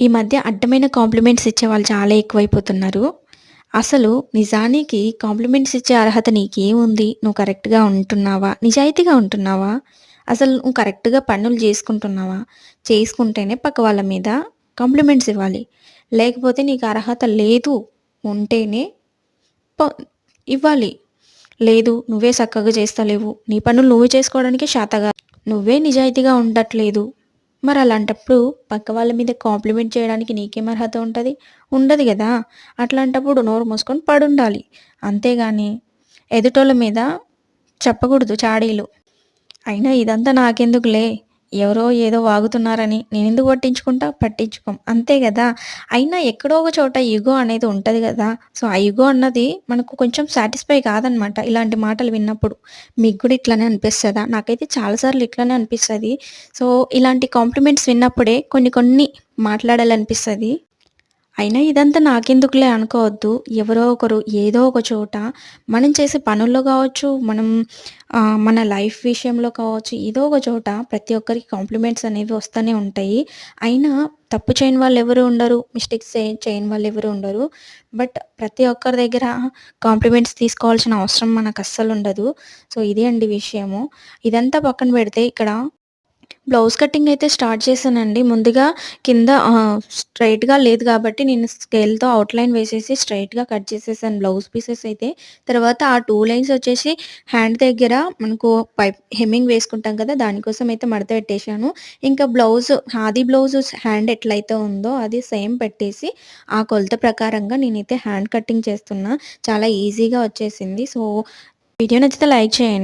ఈ మధ్య అడ్డమైన కాంప్లిమెంట్స్ ఇచ్చే వాళ్ళు చాలా ఎక్కువైపోతున్నారు. అసలు నిజానికి కాంప్లిమెంట్స్ ఇచ్చే అర్హత నీకేముంది? నువ్వు కరెక్ట్‌గా ఉంటున్నావా? నిజాయితీగా ఉంటున్నావా? అసలు నువ్వు కరెక్ట్‌గా పనులు చేసుకుంటున్నావా చేసుకుంటేనే పక్క వాళ్ళ మీద కాంప్లిమెంట్స్ ఇవ్వాలి. లేకపోతే నీకు అర్హత లేదు. ఉంటేనే ప ఇవ్వాలి. లేదు నువ్వే చక్కగా చేస్తలేవు. నీ పనులు నువ్వు చేసుకోవడానికే శాతగా నువ్వే నిజాయితీగా ఉండట్లేదు. మరి అలాంటప్పుడు పక్క వాళ్ళ మీద కాంప్లిమెంట్ చేయడానికి నీకేం అర్హత ఉంటుంది ఉండదు కదా అట్లాంటప్పుడు నోరు మూసుకొని పడుండాలి. అంతేగాని ఎదుటోళ్ళ మీద చెప్పకూడదు చాడీలు. అయినా ఇదంతా నాకెందుకులే ఎవరో ఏదో వాగుతున్నారని నేను ఎందుకు పట్టించుకుంటా? పట్టించుకోం. అంతే కదా అయినా ఎక్కడో ఒక చోట యుగో అనేది ఉంటుంది కదా సో, ఆ యుగో అన్నది మనకు కొంచెం సాటిస్ఫై కాదనమాట ఇలాంటి మాటలు విన్నప్పుడు. మీకు కూడా ఇట్లానే అనిపిస్తుందా నాకైతే చాలా సార్లు అనిపిస్తుంది సో, ఇలాంటి కాంప్లిమెంట్స్ విన్నప్పుడే కొన్ని కొన్ని మాట్లాడాలనిపిస్తుంది అయినా ఇదంతా నాకెందుకులే అనుకోవద్దు. ఎవరో ఒకరు ఏదో ఒక చోట మనం చేసే పనుల్లో కావచ్చు మనం మన లైఫ్ విషయంలో కావచ్చు, ఏదో ఒక చోట ప్రతి ఒక్కరికి కాంప్లిమెంట్స్ అనేవి వస్తూనే ఉంటాయి. అయినా తప్పు చేయని వాళ్ళు ఎవరు ఉండరు. మిస్టేక్స్ చేయని వాళ్ళు ఎవరు ఉండరు. బట్ ప్రతి ఒక్కరి దగ్గర కాంప్లిమెంట్స్ తీసుకోవాల్సిన అవసరం మనకు అస్సలు ఉండదు సో, ఇదే అండి విషయము. ఇదంతా పక్కన పెడితే ఇక్కడ బ్లౌజ్ కటింగ్ అయితే స్టార్ట్ చేశానండి. ముందుగా కింద స్ట్రైట్గా స్ట్రెయిట్‌గా లేదు కాబట్టి నేను స్కేల్‌తో అవుట్‌లైన్ వేసేసి స్ట్రెయిట్‌గా కట్ చేసేసాను బ్లౌజ్ పీసెస్ అయితే. తర్వాత ఆ టూ లైన్స్ వచ్చేసి హ్యాండ్ దగ్గర మనకు పైప్ హెమ్మింగ్ వేసుకుంటాం కదా! దానికోసం అయితే మడత పెట్టేశాను. ఇంకా బ్లౌజ్ ఆది బ్లౌజ్ హ్యాండ్ ఎట్లయితే ఉందో అది సేమ్ పెట్టేసి ఆ కొలత ప్రకారంగా నేనైతే హ్యాండ్ కటింగ్ చేస్తున్నా. చాలా ఈజీగా వచ్చేసింది. సో, వీడియో నచ్చితే లైక్ చేయండి.